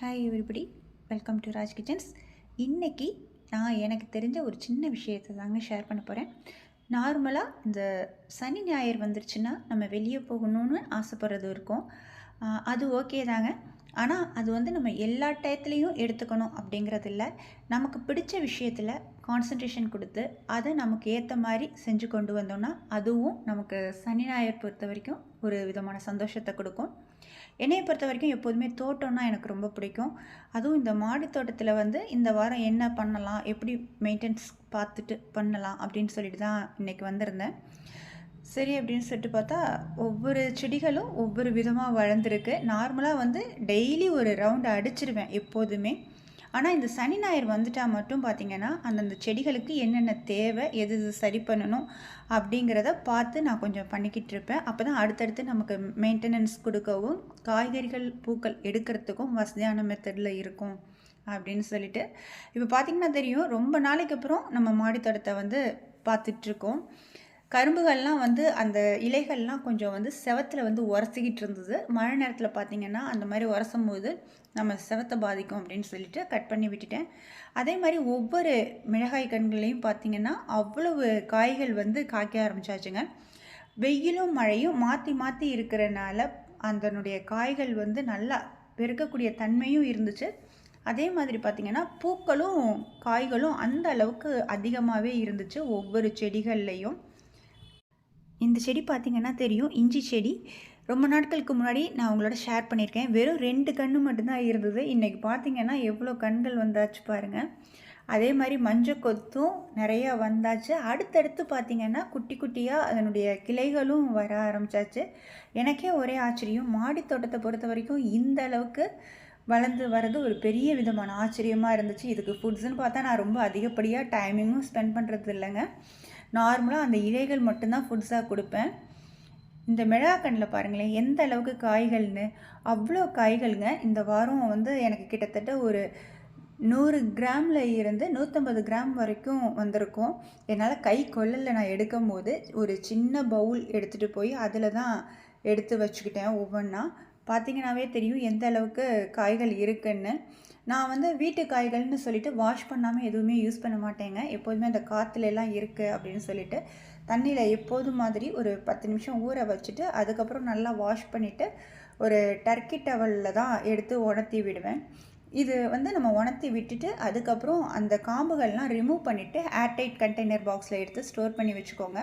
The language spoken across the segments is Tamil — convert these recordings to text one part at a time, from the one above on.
Hi everybody welcome to Raj kitchens இன்றைக்கி நான் எனக்கு தெரிஞ்ச ஒரு சின்ன விஷயத்தை தாங்க ஷேர் பண்ண போகிறேன் நார்மலாக இந்த சனி ஞாயிறு வந்துருச்சுன்னா நம்ம வெளியே போகணும்னு ஆசைப்படுறது இருக்கும். அது ஓகே தாங்க. ஆனால் அது வந்து நம்ம எல்லா டயத்துலேயும் எடுத்துக்கணும் அப்படிங்கிறது இல்லை. நமக்கு பிடிச்ச விஷயத்தில் கான்சன்ட்ரேஷன் கொடுத்து அதை நமக்கு ஏற்ற மாதிரி செஞ்சு கொண்டு வந்தோம்னா அதுவும் நமக்கு சனி ஞாயிறு பொறுத்த வரைக்கும் ஒரு விதமான சந்தோஷத்தை கொடுக்கும். என்னையை பொறுத்த வரைக்கும் எப்போதுமே தோட்டம்னா எனக்கு ரொம்ப பிடிக்கும். அதுவும் இந்த மாடி தோட்டத்தில் வந்து இந்த வாரம் என்ன பண்ணலாம் எப்படி மெயின்டெனன்ஸ் பார்த்துட்டு பண்ணலாம் அப்படின்னு சொல்லிட்டு தான் இன்றைக்கி வந்திருந்தேன். சரி அப்படின்னு சொல்லிட்டு பார்த்தா ஒவ்வொரு செடிகளும் ஒவ்வொரு விதமாக வளர்ந்துருக்கு. நார்மலாக வந்து டெய்லி ஒரு ரவுண்டு அடிச்சிருவேன் எப்போதுமே. ஆனால் இந்த சனி ஞாயிறு வந்துட்டா மட்டும் பார்த்திங்கன்னா அந்தந்த செடிகளுக்கு என்னென்ன தேவை எது எது சரி பண்ணணும் அப்படிங்கிறத பார்த்து நான் கொஞ்சம் பண்ணிக்கிட்டு இருப்பேன். அப்போ தான் அடுத்தடுத்து நமக்கு மெயின்டெனன்ஸ் கொடுக்கவும் காய்கறிகள் பூக்கள் எடுக்கிறதுக்கும் வசதியான மெத்தடில் இருக்கும் அப்படின்னு சொல்லிட்டு. இப்போ பார்த்திங்கன்னா தெரியும் ரொம்ப நாளைக்கு அப்புறம் நம்ம மாடி தோட்டத்தை வந்து பார்த்துட்ருக்கோம் கரும்புகள்லாம் வந்து அந்த இலைகள்லாம் கொஞ்சம் வந்து செவத்தில் வந்து உரசிக்கிட்டு இருந்தது. மழை நேரத்தில் பார்த்திங்கன்னா அந்த மாதிரி உரசும் போது நம்ம செவத்தை பாதிக்கும் அப்படின்னு சொல்லிட்டு கட் பண்ணி விட்டுட்டேன். அதே மாதிரி ஒவ்வொரு மிளகாய் கண்களையும் பார்த்திங்கன்னா அவ்வளவு காய்கள் வந்து காய்க்க ஆரம்பிச்சாச்சுங்க. வெயிலும் மழையும் மாற்றி மாற்றி இருக்கிறனால அதனுடைய காய்கள் வந்து நல்லா பெருக்கக்கூடிய தன்மையும் இருந்துச்சு. அதே மாதிரி பார்த்திங்கன்னா பூக்களும் காய்களும் அந்த அளவுக்கு அதிகமாகவே இருந்துச்சு ஒவ்வொரு செடிகள்லேயும். இந்த செடி பார்த்திங்கன்னா தெரியும் இஞ்சி செடி. ரொம்ப நாட்களுக்கு முன்னாடி நான் உங்களோட ஷேர் பண்ணியிருக்கேன். வெறும் ரெண்டு கன்று மட்டும்தான் இருந்தது. இன்றைக்கி பார்த்திங்கன்னா எவ்வளோ கண்கள் வந்தாச்சு பாருங்கள் அதே மாதிரி மஞ்சள் கொத்தும் நிறையா வந்தாச்சு. அடுத்தடுத்து பார்த்திங்கன்னா குட்டி குட்டியாக அதனுடைய கிளைகளும் வர ஆரம்பிச்சாச்சு. எனக்கே ஒரே ஆச்சரியம். மாடி தோட்டத்தை பொறுத்த வரைக்கும் இந்த அளவுக்கு வளர்ந்து வர்றது ஒரு பெரிய விதமான ஆச்சரியமாக இருந்துச்சு. இதுக்கு ஃபுட்ஸ்ன்னு பார்த்தா நான் ரொம்ப அதிகப்படியாக டைமிங்கும் ஸ்பெண்ட் பண்ணுறது இல்லைங்க. நார்மலாக அந்த இலைகள் மட்டும்தான் ஃபுட்ஸாக கொடுப்பேன். இந்த மிளகாக்கண்ணில் பாருங்களேன் எந்த அளவுக்கு காய்கள்னு அவ்வளோ காய்கள்ங்க. இந்த வாரம் வந்து எனக்கு கிட்டத்தட்ட ஒரு நூறு கிராமில் இருந்து நூற்றம்பது கிராம் வரைக்கும் வந்திருக்கும். என்னால் கை கொள்ளலை நான் எடுக்கும் போது ஒரு சின்ன பவுல் எடுத்துகிட்டு போய் அதில் தான் எடுத்து வச்சுக்கிட்டேன் ஒவ்வொன்றா பார்த்தீங்கன்னாவே தெரியும் எந்த அளவுக்கு காய்கள் இருக்குன்னு. நான் வந்து வீட்டு காய்கள்னு சொல்லிட்டு வாஷ் பண்ணாமல் எதுவுமே யூஸ் பண்ண மாட்டேங்க. எப்போதுமே அந்த காற்றுல எல்லாம் இருக்குது அப்படின்னு சொல்லிட்டு தண்ணியில் எப்போதும் மாதிரி ஒரு பத்து நிமிஷம் ஊற வச்சுட்டு அதுக்கப்புறம் நல்லா வாஷ் பண்ணிவிட்டு ஒரு டர்க்கி டவலில் தான் எடுத்து உணர்த்தி விடுவேன். இது வந்து நம்ம உணர்த்தி விட்டுட்டு அதுக்கப்புறம் அந்த காம்புகள்லாம் ரிமூவ் பண்ணிவிட்டு ஏர்டைட் கண்டெய்னர் பாக்ஸில் எடுத்து ஸ்டோர் பண்ணி வச்சுக்கோங்க.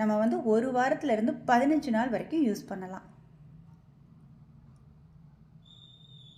நம்ம வந்து ஒரு வாரத்துலேருந்து பதினஞ்சு நாள் வரைக்கும் யூஸ் பண்ணலாம்.